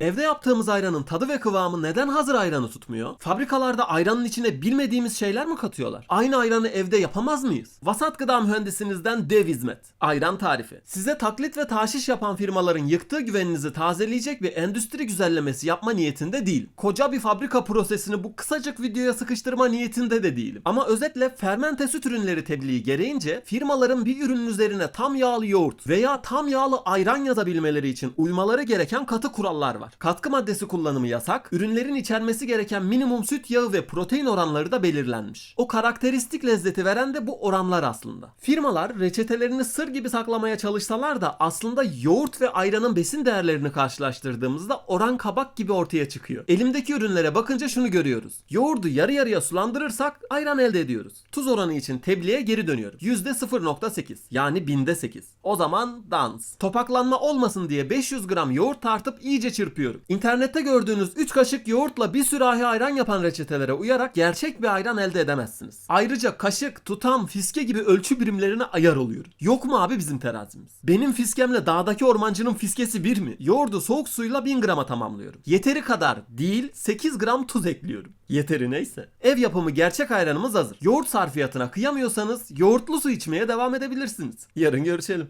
Evde yaptığımız ayranın tadı ve kıvamı neden hazır ayranı tutmuyor? Fabrikalarda ayranın içine bilmediğimiz şeyler mi katıyorlar? Aynı ayranı evde yapamaz mıyız? Vasat Gıda Mühendisinizden dev hizmet. Ayran tarifi. Size taklit ve taşiş yapan firmaların yıktığı güveninizi tazeleyecek bir endüstri güzellemesi yapma niyetinde değil. Koca bir fabrika prosesini bu kısacık videoya sıkıştırma niyetinde de değilim. Ama özetle fermente süt ürünleri tebliği gereğince firmaların bir ürünün üzerine tam yağlı yoğurt veya tam yağlı ayran yazabilmeleri için uymaları gereken katı kurallar var. Katkı maddesi kullanımı yasak, ürünlerin içermesi gereken minimum süt yağı ve protein oranları da belirlenmiş. O karakteristik lezzeti veren de bu oranlar aslında. Firmalar reçetelerini sır gibi saklamaya çalışsalar da aslında yoğurt ve ayranın besin değerlerini karşılaştırdığımızda oran kabak gibi ortaya çıkıyor. Elimdeki ürünlere bakınca şunu görüyoruz. Yoğurdu yarı yarıya sulandırırsak ayran elde ediyoruz. Tuz oranı için tebliğe geri dönüyorum. %0.8 yani binde 8. O zaman dans. Topaklanma olmasın diye 500 gram yoğurt tartıp iyice çırpıyorum. İnternette gördüğünüz 3 kaşık yoğurtla bir sürahi ayran yapan reçetelere uyarak gerçek bir ayran elde edemezsiniz. Ayrıca kaşık, tutam, fiske gibi ölçü birimlerine ayar oluyorum. Yok mu abi bizim terazimiz? Benim fiskemle dağdaki ormancının fiskesi bir mi? Yoğurdu soğuk suyla 1000 grama tamamlıyorum. Yeteri kadar değil 8 gram tuz ekliyorum. Yeteri neyse. Ev yapımı gerçek ayranımız hazır. Yoğurt sarfiyatına kıyamıyorsanız yoğurtlu su içmeye devam edebilirsiniz. Yarın görüşelim.